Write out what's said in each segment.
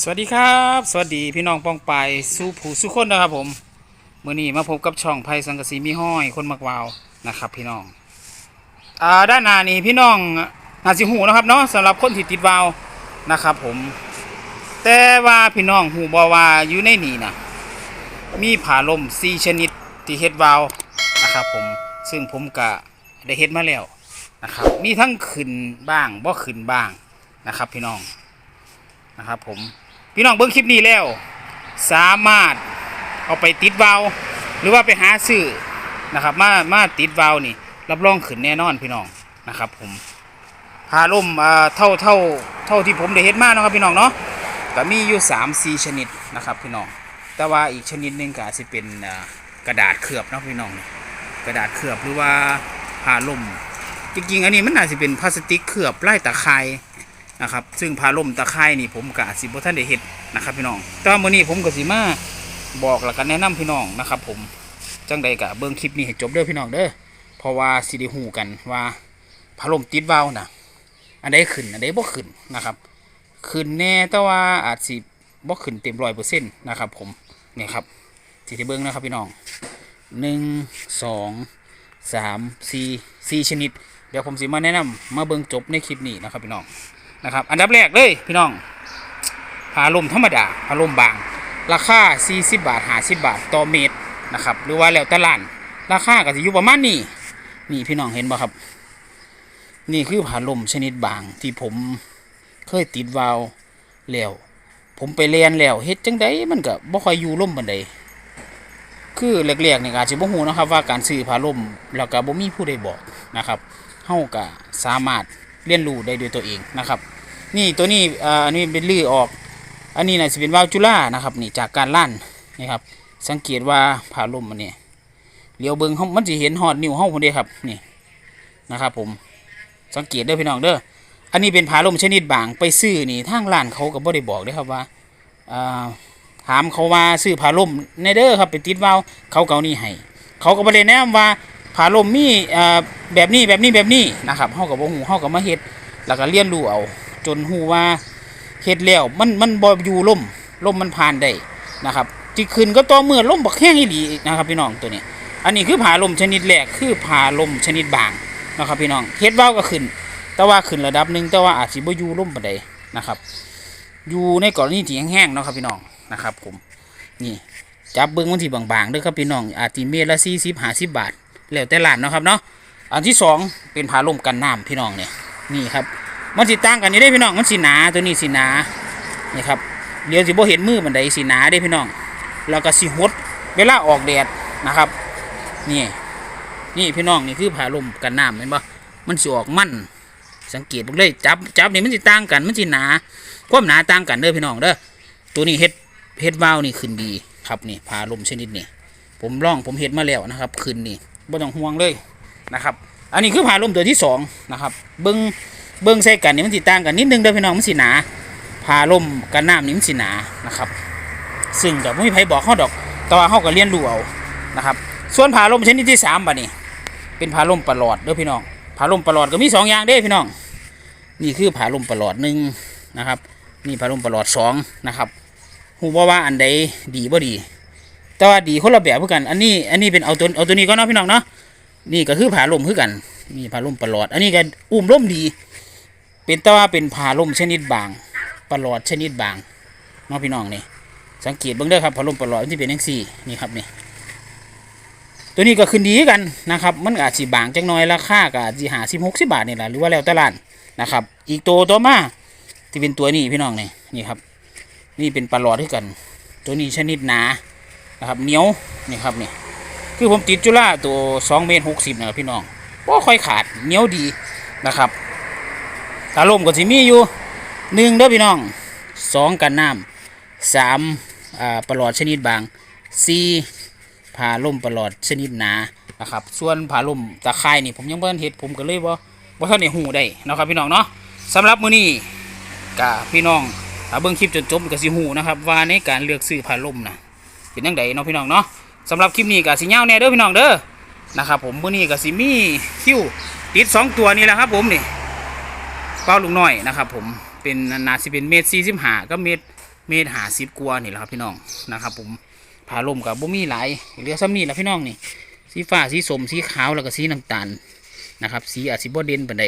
สวัสดีครับ สวัสดีพี่น้องป้องไปายสู่ผู้สู่คนนะครับผมเมื่อนี้มาพบกับช่องไผ่สังกะสีมีห้อยคนมักวาวนะครับ พี่น้องอ่าด้านหน้านี้พี่น้องนาสิหูนะครับเนาะสำหรับคนที่ติดวาวนะครับ ผม แต่ว่าพี่น้องหูบอว่าอยู่ในนี่นะมีผาลมสีชนิดที่เฮ็ดวาวนะครับ ผมซึ่งผมก็ได้เฮ็ดมาแล้วนะครับ มีทั้งขึ้นบ้างบ่ขึ้นบ้างนะครับ พี่น้อง นะครับผมพี่น้องเบิ้งคลิปนี้แล้ว สามารถเอาไปติดวาล์วหรือว่าไปหาซื้อนะครับมามาติดวาล์วนี่ รับรองขึ้นแน่นอนพี่น้องนะครับ ผมพาล่มอ่าเท่าเท่าเท่าที่ผมได้เห็นมาเนาะครับพี่น้องเนาะก็มีอยู่3ามสี่ชนิดนะครับพี่น้องแต่ว่าอีกชนิดหนึ่งก็อาจจะเป็นกระดาษเคลือบเนาะพี่น้องกระดาษเคลือบหรือว่าพาล่มจริงๆอันนี้มันอาจจะเป็นพลาสติกเคลือบไล่ตะไคร้ นะครับซึ่งพาล่มตะไคร่นี่ผมกะสิบท่านได้เฮ็ดนะครับพี่น้องแต่ว่ามื้อนี้ผมก็สิมาบอกแล้วก็แนะนำพี่น้องนะครับ ผมจังใดก็เบิ่งคลิปนี้ให้จบเด้อพี่น้องเด้อเพราะว่าสิได้หูกันว่าพาล่มติดวาวน่ะอันใดขึ้นอันใดบ่ขึ้นนะครับขึ้นแน่แต่ว่าอาจสิบ่ขึ้นเต็ม100%นต์นะครับ ผมนี่ครับสิได้เบิ่งนะครับพี่น้องหนึ่งสองสามสี่สี่ชนิด เดี๋ยวผมสิมาแนะนำมาเบิ่งจบในคลิปนี้นะครับพี่น้อง นะครับ อันดับแรกเลยพี่น้องผ้าลมธรรมดาผ้าลมบาง ราคา 40 บาท50บาท ต่อเมตรนะครับ หรือว่าแล้วแต่ร้านราคาก็จะอยู่ประมาณนี้นี่พี่น้องเห็นบ่ครับ นี่คือผ้าลมชนิดบางที่ผมเคยติดวาล์วแล้ว ผมไปเรียนแล้วเฮ็ดจังไดมันก็บ่ค่อยอยู่ร่มบันไดคือแรกๆนี่ก็อาจสิบ่ฮู้นะครับว่าการซื้อผ้าลมแล้วก็บ่มีผู้ใดบอกนะครับเฮาก็สามารถ เรียนรู้ได้ด้วยตัวเองนะครับ นี่ตัวนี้อันนี้เป็นลื้อออก อันนี้น่ะสิเป็นวาลจุล่านะครับนี่จากการลั่นนี่ครับสังเกตว่าผ่าลมมันเนี่ยเลี้ยวเบิ้งเฮามันสิเห็นหอดนิ้วเฮาคนเดียครับนี่นะครับผมสังเกตเด้อพี่น้องเด้ออันนี้เป็นผาลมชนิดบางไปซื้อนี่ทางร้านเขาก็บ่ได้บอกเด้อครับว่าถามเขาว่าซื้อผาลมในเด้อครับไปติดวาล์วเขาเกานี่ให้เขาก็บ่ได้แนะนำว่า ผาลมมีอ่าแบบนี้แบบนี้แบบนี้นะครับเฮาก็บ่ฮู้เฮาก็มาเฮ็ดแล้วก็เรียนรู้เอา จนฮู้ว่าเฮ็ดแล้วมันมันบ่อยู่ล่มล่มมันผ่านได้นะครับที่ขึ้นก็ต่อเมื่อล่มบักแห้งอีหลีนะครับพี่น้องตัวนี้ อันนี้คือผาลมชนิดแรกคือผาลมชนิดบางนะครับพี่น้องเฮ็ดว่าวก็ขึ้น แต่ว่าขึ้นระดับหนึ่งแต่ว่าอาจสิบ่อยู่ล่มปานใดนะครับ อยู่ในกรณีที่แห้งๆเนาะครับพี่น้องนะครับ ผมนี่จับเบิ้งมันที่บางๆด้อครับพี่น้องอาจสิเมตรละ40 50บาท แล้วแต่ร้านเนาะครับเนาะอันที่สองเป็นผาลมกันน้ำพี่น้องเนี่ยนี่ครับ มันสิต่างกันนี่ได้พี่น้องมันสีหนาตัวนี้สีหนานี่ครับเดี๋ยวสิบ่เห็นมือมันใดสีหนาได้พี่น้อง แล้วก็สีหดเวลาออกแดดนะครับนี่นี่พี่น้องนี่คือผ่าลมกันน้ำเห็นปะมันสิออกมั่นสังเกตเบิ่งเลยจับจับนี่มันสิต่างกันมันสิหนาความหนาต่างกันเด้อพี่น้องเด้อตัวนี้เฮ็ดเฮ็ดวาวนี่ขึ้นดีครับนี่ผ่าลมชนิดนี้ผมลองผมเฮ็ดมาแล้วนะครับขึ้นนี่ บ่ต้องห่วงเลยนะครับ อันนี้คือผ่าลมตัวที่สองนะครับเบิ้งเบิ้งใส่กันนี่มันสิต่างกันนิดนึงเด้อพี่น้องมันสิหนาพาลมกันน้ำนี่มันสิหนานะครับ ซึ่งก็ไม่มีใครบอกเขาดอกแต่ว่าเขาก็เรียนรู้เอานะครับ ส่วนผาลมชนิดที่สามบัดนี้เป็นผาลมประหลอดเด้อพี่น้องผาลมประหลอดก็มีสองอย่างเด้อพี่น้อง นี่คือผาลมประหลอดหนึ่งนะครับนี่ผาลมประหลอดสองนะครับหูว่าว่าอันใดดีบ่ดี แต่ว่าดีคนละแบบเพื่อกัน อันนี้อันนี้เป็นเอาตัวเอาตัวนี้ก็เนาะพี่น้องเนาะนี่ก็คือผาลมคือกันนี่ผาลมประหลอด อันนี้ก็อุ้มร่มดี เป็นแต่ว่าเป็นผ่าลมชนิดบางปลอดชนิดบางเน้องพี่น้องนี่สังเกตเบิ่งเด้อครับผ่าลมปลอดที่เป็นจังซี่นี่ครับนี่ตัวนี้ก็ขึ้นดีกันนะครับ มันอาจสิบางจังน้อยราคาก็อาจสิหาสิบหกสิบาทนี่แหละหรือว่าแล้วแต่ร้านนะครับ อีกตัวตัวมาที่เป็นตัวนี้พี่น้องนี่นี่ครับ นี่เป็นปลาหลอดคือกัน ตัวนี้ชนิดหนา นะครับเหนียวนี่ครับนี่คือผมติดจุฬาตัวสองเมตรหกสิบนะครับพี่น้องก็ค่อยขาดเหนียวดีนะครับตาลมก็สิมีอยู่หนึ่งเด้อพี่น้องสองกันน้ำสามอ่าปลอดชนิดบางสี่ผ่าลมปลอดชนิดหนานะครับ ส่วนผ่าลมตะไคร่นี่ผมยังเบิ่นเห็ดผมก็เลยว่าว่าท่านในหูได้นะครับพี่น้องเนาะสำหรับมื้อนี้กะพี่น้องถ้าเบิ่งคลิปจนจบก็สิหูนะครับว่าในการเลือกซื้อผ่าลมนะ เป็นยังไงเนาะพี่น้องเนาะสำหรับคลิปนี้ก็สิยาแน่เด้อพี่น้องเด้อนะครับผมมื้อนี้ก็สิมีคิวติดสองตัวนี่แหละครับผมนี่เป้าลุงน้อยนะครับผมเป็นนาสิเป็นเมตรสี่สิบห้าก็เมตรเมตรหาสิบกว่านี่แหละครับพี่น้องนะครับผมผาลมกับบ่มีหลายเหลือซ้ำนี่แหละพี่น้องนี่สีฟ้าสีสมสีขาวแล้วก็สีน้ำตาลนะครับสีอาจสิบ่เด่นปานใด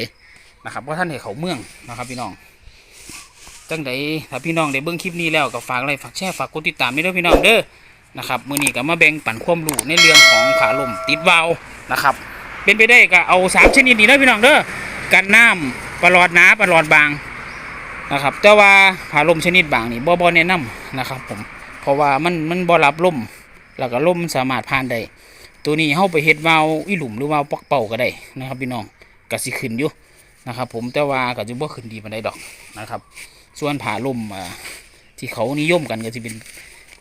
นะครับเพราะท่านให้เขาเมืองนะครับพี่น้องจังใดถ้าพี่น้องได้เบิ่งคลิปนี้แล้วก็ฝากไลค์ฝากแชร์ฝากกดติดตามด้วยเด้อพี่น้องเด้อ นะครับมือนี้ก็มาแบ่งปันความรู้ในเรื่องของผาลมติดวาล์วนะครับ เป็นไปได้ก็เอาสามชนิดนี้เด้พี่น้องเด้อกันน้ำปลอดหนาปลอดบางนะครับ แต่ว่าผาลมชนิดบางนี่บ่บ่แนะนำนะครับ ผมเพราะว่ามันมันบ่รับลมแล้วก็ลมสามารถผ่านได้ตัวนี้เฮาไปเฮ็ดวาล์วอีหลุมหรือวาล์วปอกเป่าก็ได้นะครับ พี่น้องก็สิขึ้นอยู่นะครับ ผมแต่ว่าก็จะบ่ขึ้นดีปานใดดอกนะครับ ส่วนผาลมอ่าที่เขานิยมกันก็สิเป็น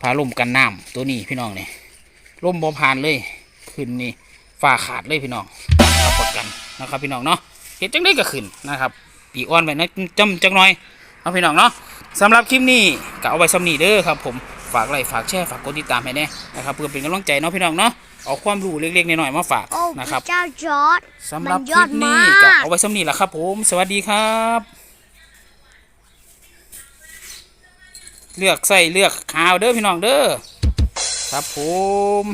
ผาลมกันน้ำตัวนี้พี่น้องนี่ลมบ่ผ่านเลยขึ้นนี่ฝ้าขาดเลยพี่น้องรับประกันนะครับพี่น้องเนาะเฮ็ดจังได๋ก็ขึ้นนะครับ ปีอ่อนไปนะจำจังหน่อยเอาพี่น้องเนาะสำหรับคลิปนี้ก็เอาไว้สำนีเด้อครับ ผมฝากไลค์ฝากแชร์ฝากกดติดตามให้แน่นะครับเพื่อเป็นกำลังใจเนาะพี่น้องเนาะเอาความรู้เล็กๆน้อยๆมาฝากโอ้พนะครับระเจ้าจอร์ดสำหรับมันคยอลิดปนี้มากก็เอาไว้สำนีแหละครับ ผม สวัสดีครับ เลือกใส่เลือกขาวเด้อพี่น้องเด้อครับผม